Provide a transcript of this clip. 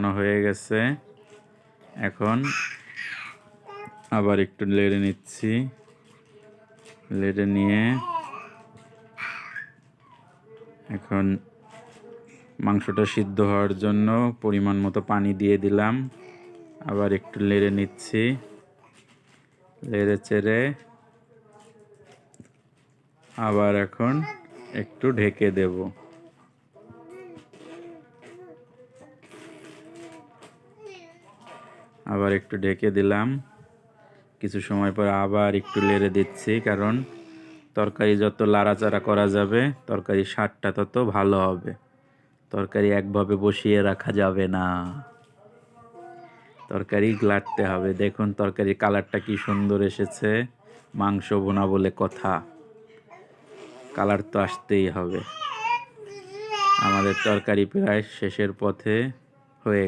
মাখানো হয়ে গেছে। এখন আবার একটু লেড়ে নিচ্ছি। লেড়ে নিয়ে এখন মাংসটা সিদ্ধ হওয়ার জন্য পরিমাণ মতো পানি দিয়ে দিলাম। আবার একটু লেড়ে নিচ্ছি। লেড়ে চেড়ে আবার এখন একটু ঢেকে দেব। আবার একটু ঢেকে দিলাম। কিছু সময় পর আবার একটু লেড়ে দিচ্ছি, কারণ তরকারি যত লাড়াচাড়া করা যাবে, তরকারির স্বাদটা তত ভালো হবে। তরকারি একভাবে বসিয়ে রাখা যাবে না। তরকারি গ্লাটতে হবে। দেখুন তরকারির কালারটা কি সুন্দর এসেছে। মাংস বোনা বলে কথা। কালার তো আসতেই হবে। আমাদের তরকারি প্রায় শেষের পথে।